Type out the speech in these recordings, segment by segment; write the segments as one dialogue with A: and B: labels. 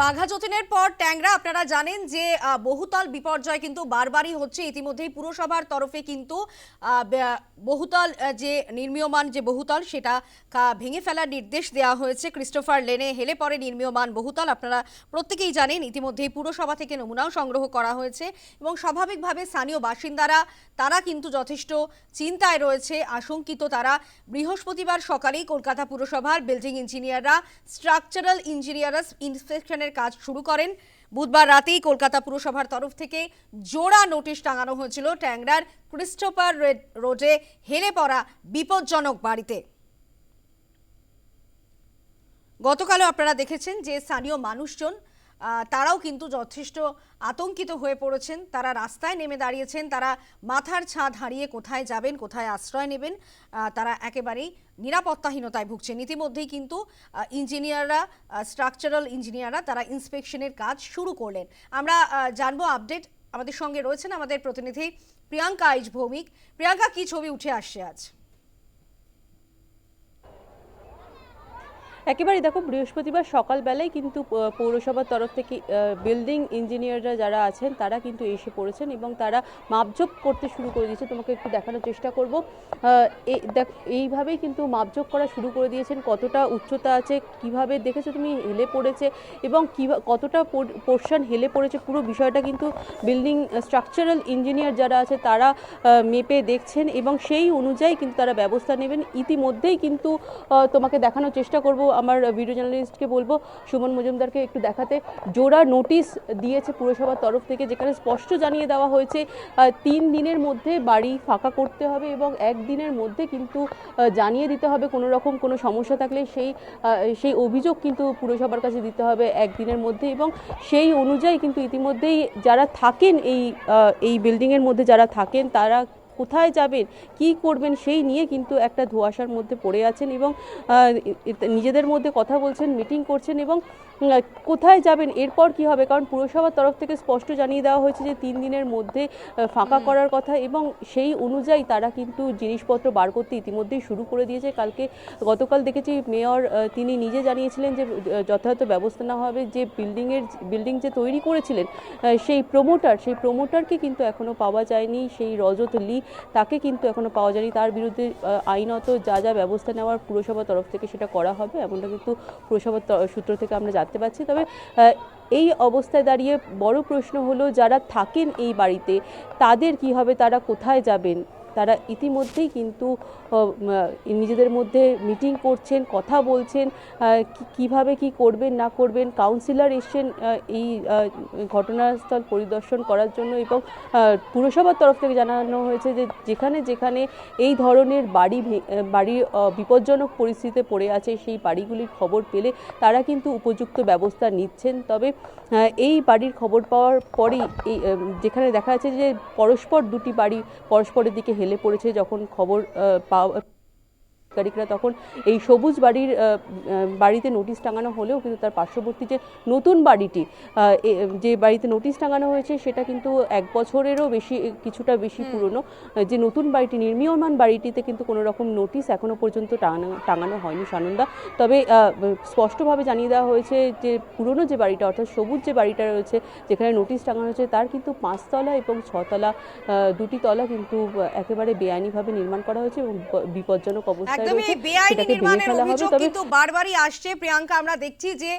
A: বাঘা যতীনের পর ট্যাংরা, আপনারা জানেন যে বহুতল বিপর্যয় কিন্তু বারবারই হচ্ছে। ইতিমধ্যেই পুরসভার তরফে কিন্তু বহুতল যে নির্মীয়মান যে বহুতল, সেটা ভেঙে ফেলার নির্দেশ দেওয়া হয়েছে। ক্রিস্টোফার লেনে হেলে পরে নির্মীয়মান বহুতল, আপনারা প্রত্যেকেই জানেন, ইতিমধ্যেই পুরসভা থেকে নমুনাও সংগ্রহ করা হয়েছে এবং স্বাভাবিকভাবে স্থানীয় বাসিন্দারা, তারা কিন্তু যথেষ্ট চিন্তায় রয়েছে। আশঙ্কিত তারা বৃহস্পতিবার সকালেই কলকাতা পুরসভার বিল্ডিং ইঞ্জিনিয়াররা, স্ট্রাকচারাল ইঞ্জিনিয়ারস ইন্সপেকশনের কাজ শুরু করেন। বুধবার রাতেই কলকাতা পুরসভার তরফ থেকে জোড়া নোটিশ টাঙানো হয়েছিল ট্যাংরার ক্রিস্টোফার রেড হেলে পড়া বিপজ্জনক বাড়িতে। গতকালও আপনারা দেখেছেন যে স্থানীয় মানুষজন তারাও কিন্তু যথেষ্ট আতঙ্কিত হয়ে পড়েছেন। তারা রাস্তায় নেমে দাঁড়িয়েছেন। তারা মাথার ছাদ হারিয়ে কোথায় যাবেন, কোথায় আশ্রয় নেবেন তারা একেবারেই নিরাপত্তাহীনতায় ভুগছেন। ইতিমধ্যেই কিন্তু ইঞ্জিনিয়াররা স্ট্রাকচারাল ইঞ্জিনিয়াররা তারা ইন্সপেকশনের কাজ শুরু করলেন। আমরা জানব আপডেট আমাদের সঙ্গে রয়েছেন আমাদের প্রতিনিধি প্রিয়াঙ্কা আইজ ভৌমিক প্রিয়াঙ্কা, কি ছবি উঠে আসছে আজ?
B: একেবারে দেখো বৃহস্পতিবার সকালবেলায় কিন্তু পৌরসভার তরফ থেকে বিল্ডিং ইঞ্জিনিয়াররা যারা আছেন, তারা কিন্তু এসে পড়েছেন এবং তারা মাপজোক করতে শুরু করে দিয়েছে। তোমাকে একটু দেখানোর চেষ্টা করব। দেখ, এইভাবেই কিন্তু মাপজোক করা শুরু করে দিয়েছেন। কতটা উচ্চতা আছে, কীভাবে দেখেছ তুমি হেলে পড়েছে এবং কিভা- কতটা পোর্শন হেলে পড়েছে? পুরো বিষয়টা কিন্তু বিল্ডিং স্ট্রাকচারাল ইঞ্জিনিয়ার যারা আছে, তারা মেপে দেখছেন এবং সেই অনুযায়ী কিন্তু তারা ব্যবস্থা নেবেন। ইতিমধ্যেই কিন্তু তোমাকে দেখানোর চেষ্টা করব। আমার ভিডিও জার্নালিস্টকে বলব, সুমন মজুমদারকে একটু দেখাতে। জোড়া নোটিশ দিয়েছে পুরসভার তরফ থেকে, যেখানে স্পষ্ট জানিয়ে দেওয়া হয়েছে তিন দিনের মধ্যে বাড়ি ফাঁকা করতে হবে এবং একদিনের মধ্যে কিন্তু জানিয়ে দিতে হবে কোনো রকম কোনো সমস্যা থাকলে সেই সেই অভিযোগ কিন্তু পুরসভার কাছে দিতে হবে একদিনের মধ্যে এবং সেই অনুযায়ী কিন্তু ইতিমধ্যেই যারা থাকেন এই এই বিল্ডিংয়ের মধ্যে যারা থাকেন, তারা কোথায় যাবেন কি করবেন সেই নিয়ে কিন্তু একটা ধোঁয়াশার মধ্যে পড়ে আছেন এবং নিজেদের মধ্যে কথা বলছেন মিটিং করছেন এবং কোথায় যাবেন এরপর কি হবে? কারণ পুরসভার তরফ থেকে স্পষ্ট জানিয়ে দেওয়া হয়েছে যে তিন দিনের মধ্যে ফাঁকা করার কথা এবং সেই অনুযায়ী তারা কিন্তু জিনিসপত্র বার করতে ইতিমধ্যেই শুরু করে দিয়েছে। কালকে গতকাল দেখেছি মেয়র তিনি নিজে জানিয়েছিলেন যে যথাযথ ব্যবস্থা নেওয়া হবে। যে বিল্ডিংয়ের বিল্ডিং যে তৈরি করেছিলেন সেই প্রমোটার সেই প্রমোটারকে কিন্তু এখনও পাওয়া যায়নি। সেই রজত লি তাকে কিন্তু এখনও পাওয়া যায়নি। তার বিরুদ্ধে আইনত যা যা ব্যবস্থা নেওয়ার পুরসভার তরফ থেকে সেটা করা হবে, এমনটা কিন্তু পুরসভার সূত্র থেকে আমরা জানতে পারছি। তবে এই অবস্থায় দাঁড়িয়ে বড় প্রশ্ন হলো, যারা থাকেন এই বাড়িতে, তাদের কি হবে? তারা কোথায় যাবেন? তারা ইতিমধ্যেই কিন্তু নিজেদের মধ্যে মিটিং করছেন, কথা বলছেন কীভাবে কি করবেন, না করবেন। কাউন্সিলর এসছেন এই ঘটনাস্থল পরিদর্শন করার জন্য এবং পুরসভার তরফ থেকে জানানো হয়েছে যে যেখানে যেখানে এই ধরনের বাড়ি বাড়ি বিপজ্জনক পরিস্থিতিতে পড়ে আছে সেই বাড়িগুলির খবর পেলে তারা কিন্তু উপযুক্ত ব্যবস্থা নিচ্ছেন। তবে এই বাড়ির খবর পাওয়ার পরেই এই যেখানে দেখা যাচ্ছে যে পরস্পর দুটি বাড়ি পরস্পরের দিকে হেলে পড়েছে যখন খবর পাওয়া আধিকারিকরা তখন এই সবুজ বাড়ির বাড়িতে নোটিশ টাঙানো হলেও কিন্তু তার পার্শ্ববর্তী যে নতুন বাড়িটি যে বাড়িতে নোটিশ টাঙানো হয়েছে সেটা কিন্তু এক বছরেরও বেশি কিছুটা বেশি পুরনো। যে নতুন বাড়িটি নির্মীয়মান বাড়িটিতে কিন্তু কোনো রকম নোটিশ এখনও পর্যন্ত টাঙানো টাঙানো হয়নি সানন্দা। তবে স্পষ্টভাবে জানিয়ে দেওয়া হয়েছে যে পুরনো যে বাড়িটা অর্থাৎ সবুজ যে বাড়িটা রয়েছে যেখানে নোটিশ টাঙানো হয়েছে তার কিন্তু পাঁচতলা এবং ছতলা দুটি তলা কিন্তু একেবারে বেআইনিভাবে নির্মাণ করা হয়েছে এবং বিপজ্জনক অবস্থায়
A: একদমই এই বেআইনি নির্মাণের অভিযোগ কিন্তু বারবারই আসছে। প্রিয়াঙ্কা আমরা দেখছি যে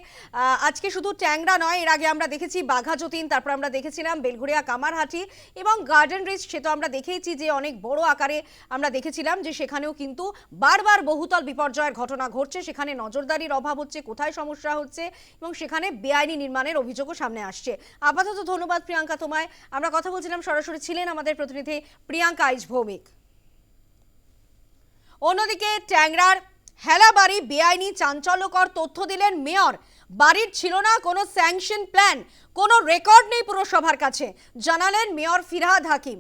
A: আজকে শুধু ট্যাংরা নয় এর আগে আমরা দেখেছি বাঘা যতীন তারপর আমরা দেখেছিলাম বেলঘুরিয়া কামারহাটি এবং গার্ডেন রিচ সে তো আমরা দেখেইছি যে অনেক বড় আকারে আমরা দেখেছিলাম যে সেখানেও কিন্তু বারবার বহুতল বিপর্যয়ের ঘটনা ঘটছে। সেখানে নজরদারির অভাব হচ্ছে কোথায় সমস্যা হচ্ছে এবং সেখানে বেআইনি নির্মাণের অভিযোগও সামনে আসছে। আপাতত ধন্যবাদ প্রিয়াঙ্কা তোমায়। আমরা কথা বলছিলাম সরাসরি ছিলেন আমাদের প্রতিনিধি প্রিয়াঙ্কা আইজ ভৌমিক অন্যদিকে ট্যাংরার হেলা বাড়ি বেআইনি চাঞ্চল্যকর তথ্য দিলেন মেয়র। বাড়ির ছিল না কোনো স্যাংশন প্ল্যান, কোনো রেকর্ড নেই পুরসভার কাছে, জানালেন মেয়র ফিরহাদ হাকিম।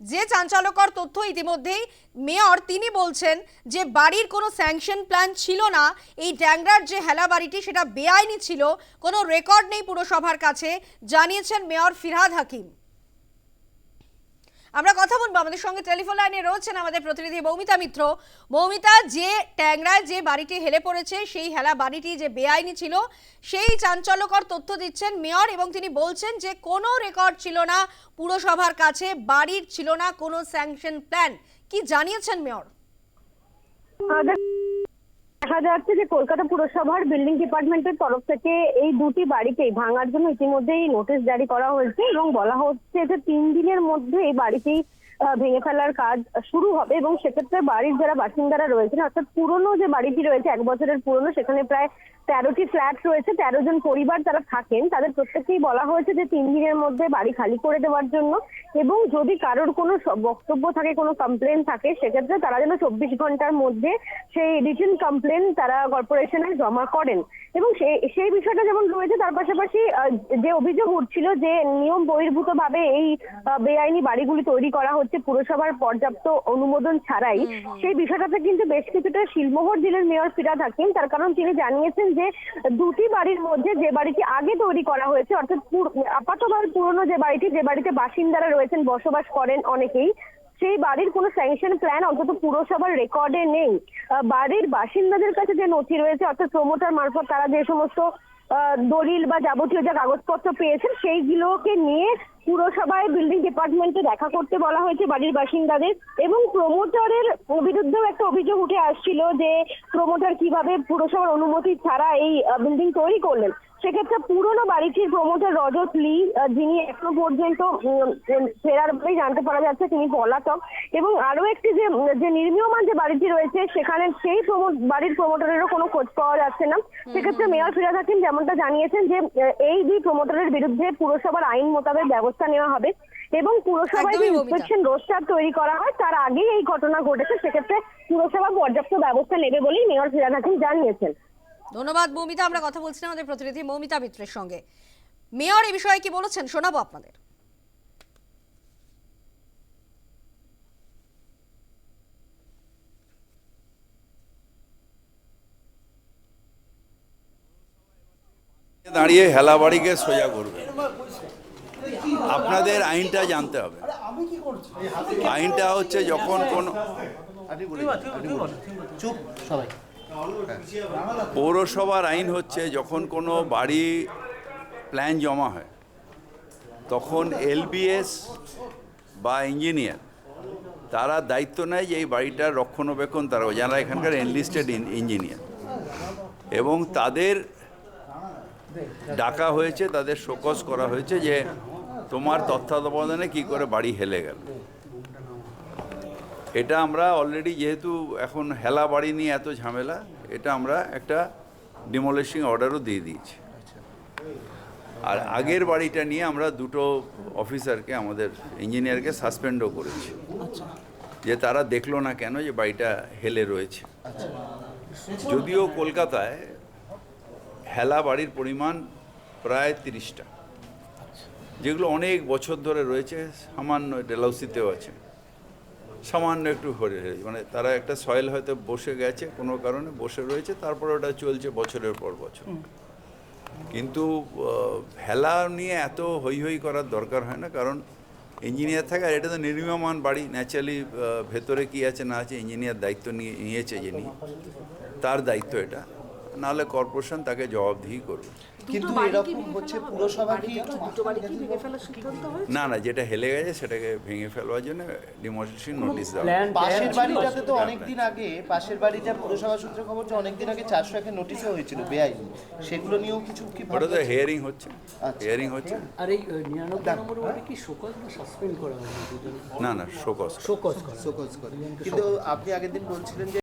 A: যে চাঞ্চল্যকর তথ্য ইতিমধ্যেই মেয়র তিনি বলছেন যে বাড়ির কোনো স্যাংশন প্ল্যান ছিল না, এই ট্যাংরার যে হেলা বাড়িটি সেটা বেআইনি ছিল, কোনো রেকর্ড নেই পুরসভার কাছে, জানিয়েছেন মেয়র ফিরহাদ হাকিম। আমরা কথা বলব আমাদের সঙ্গে টেলিফোন লাইনে রয়েছেন আমাদের প্রতিনিধি মৌমিতা মিত্র। মৌমিতা, যে ট্যাংরায় যে বাড়িটি হেলে পড়েছে, সেই হেলা বাড়িটি যে বেআইনি ছিল, সেই চাঞ্চল্যকর তথ্য দিচ্ছেন মেয়র এবং তিনি বলছেন যে কোনো রেকর্ড ছিল না, পুরসভার কাছে বাড়ির ছিল না, কোনো স্যাংশন প্ল্যান কি জানিয়েছেন মেয়র?
C: দেখা যাচ্ছে যে কলকাতা পুরসভার বিল্ডিং ডিপার্টমেন্টের তরফ থেকে এই দুটি বাড়িকেই ভাঙার জন্য ইতিমধ্যেই নোটিশ জারি করা হয়েছে এবং বলা হচ্ছে যে তিন দিনের মধ্যে এই বাড়িটি ভেঙে ফেলার কাজ শুরু হবে এবং সেক্ষেত্রে বাড়ির যারা বাসিন্দারা রয়েছেন, অর্থাৎ পুরনো যে বাড়িটি রয়েছে, এক বছরের পুরনো, সেখানে প্রায় তেরোটি ফ্ল্যাট রয়েছে তেরো জন পরিবার যারা থাকেন। তাদের প্রত্যেককেই বলা হয়েছে যে তিন দিনের মধ্যে বাড়ি খালি করে দেওয়ার জন্য এবং যদি কারোর কোনো বক্তব্য থাকে কোনো কমপ্লেন থাকে সেক্ষেত্রে তারা যেন চব্বিশ ঘণ্টার মধ্যে সেই রিটেন কমপ্লেন তারা কর্পোরেশনে জমা করেন। এবং সেই সেই বিষয়টা যেমন রয়েছে তার পাশাপাশি যে অভিযোগ উঠছিল যে নিয়ম বহির্ভূত ভাবে এই বেআইনি বাড়িগুলি তৈরি করা হচ্ছে পুরসভার পর্যাপ্ত অনুমোদন ছাড়াই সেই বিষয়টাতে কিন্তু বেশ কিছুটা শিলমোহর জেলার মেয়র ফিরাদ হাকিম তার কারণ তিনি জানিয়েছেন যে দুটি বাড়ির মধ্যে যে বাড়িটি আগে তৈরি করা হয়েছে, অর্থাৎ আপাতভাবে পুরনো যে বাড়িটি, যে বাড়িতে বাসিন্দারা রয়েছেন, বসবাস করেন অনেকেই, সেই বাড়ির কোনো স্যাংশন প্ল্যান অন্তত পুরসভার রেকর্ডে নেই। বাড়ির বাসিন্দাদের কাছে যে নথি রয়েছে, অর্থাৎ প্রমোটার মারফত তারা যে সমস্ত দলিল বা যাবতীয় যা কাগজপত্র পেয়েছেন সেইগুলোকে নিয়ে পুরসভায় বিল্ডিং ডিপার্টমেন্টে দেখা করতে বলা হয়েছে বাড়ির বাসিন্দাদের এবং প্রমোটারের বিরুদ্ধেও একটা অভিযোগ উঠে আসছিল যে প্রমোটার কীভাবে পুরসভার অনুমতি ছাড়া এই বিল্ডিং তৈরি করলেন। সেক্ষেত্রে পুরনো বাড়িটির প্রমোটার রজত লি যিনি এখনও পর্যন্ত ফেরার বলেই জানতে পারা যাচ্ছে তিনি পলাতক। এবং আরও একটি যে যে নির্মীয়মান যে বাড়িটি রয়েছে সেখানে সেই বাড়ির প্রমোটারেরও কোনো খোঁজ পাওয়া যাচ্ছে না। সেক্ষেত্রে মেয়র ফিরাদ হাকিম যেমনটা জানিয়েছেন যে এই দুই প্রমোটারের বিরুদ্ধে পুরসভার আইন মোতাবেক ব্যবস্থা নেওয়া হবে এবং পুরসভায় যে। ইন্সপেকশন রোস্টার তৈরি করা হয় তার আগেই এই ঘটনা ঘটেছে। সেক্ষেত্রে পুরসভা পর্যাপ্ত ব্যবস্থা নেবে বলেই মেয়র ফিরাদ হাকিম জানিয়েছেন।
A: ধন্যবাদ মৌমিতা। আমরা কথা বলছিলাম আমাদের প্রতিনিধি মৌমিতা মিত্রের সঙ্গে। মেয়র এই বিষয়ে কি বলেছেন শোনাবো আপনাদের।
D: দাঁড়িয়ে হেলাবাড়িকে সোজা করবে। আপনাদের আইনটা জানতে হবে। আইনটা হচ্ছে যখন কোন
E: চুপ। সবাই।
D: পৌরসভার আইন হচ্ছে যখন কোনো বাড়ি প্ল্যান জমা হয়, তখন এলবিএস বা ইঞ্জিনিয়ার তারা দায়িত্ব নেয় যে এই বাড়িটার রক্ষণাবেক্ষণ তারা যারা এখানকার এনলিস্টেড ইঞ্জিনিয়ার এবং তাদের ডাকা হয়েছে, তাদের শোকস করা হয়েছে যে তোমার তত্ত্বাবধানে কি করে বাড়ি হেলে গেল। এটা আমরা অলরেডি যেহেতু এখন হেলা বাড়ি নিয়ে এত ঝামেলা এটা আমরা একটা ডিমোলিশিং অর্ডারও দিয়ে দিয়েছি। আর আগের বাড়িটা নিয়ে আমরা দুটো অফিসারকে আমাদের ইঞ্জিনিয়ারকে সাসপেন্ডও করেছি। যে তারা দেখল না কেন যে বাড়িটা হেলে রয়েছে। যদিও কলকাতায় হেলা বাড়ির পরিমাণ প্রায় তিরিশটা। যেগুলো অনেক বছর ধরে রয়েছে সামান্য ডেলাউসিতেও আছে। সামান্য একটু হরে মানে তারা একটা সয়েল হয়তো বসে গেছে কোনো কারণে বসে রয়েছে তারপরে ওটা চলছে বছরের পর বছর। কিন্তু ভেলা নিয়ে এত হই হই করার দরকার হয় না কারণ ইঞ্জিনিয়ার থাকে আর এটা তো নির্মীয়মান বাড়ি ন্যাচারালি ভেতরে কি আছে না আছে ইঞ্জিনিয়ার দায়িত্ব নিয়ে নিয়েছে যিনি তার দায়িত্ব এটা। নাহলে কর্পোরেশন তাকে জবাবদিহি করবে।
E: কিন্তু এরকম হচ্ছে পুরসভা কি
D: না না যেটা হেলে গেছে সেটাকে ভেঙে ফেলবার জন্য ডিমোলিশন নোটিশ দেওয়া
E: পাশের বাড়িটাতে তো অনেকদিন আগে পাশের বাড়িটা পুরসভা সূত্রে খবর যে অনেকদিন আগে চারশো একের নোটিশও হয়েছিল বেআইনি। সেগুলো নিয়েও কিছু কি
D: ওটা তো হিয়ারিং হচ্ছে
E: আচ্ছা।
D: হিয়ারিং হচ্ছে।
F: আর এই আহ, নিরানব্বই নম্বর ওয়ার্ডে কি শোকজ না সাসপেন্ড করা হবে
D: না না
F: শোকজ করা।
E: শোকজ করে। কিন্তু আপনি আগের দিন বলছিলেন যে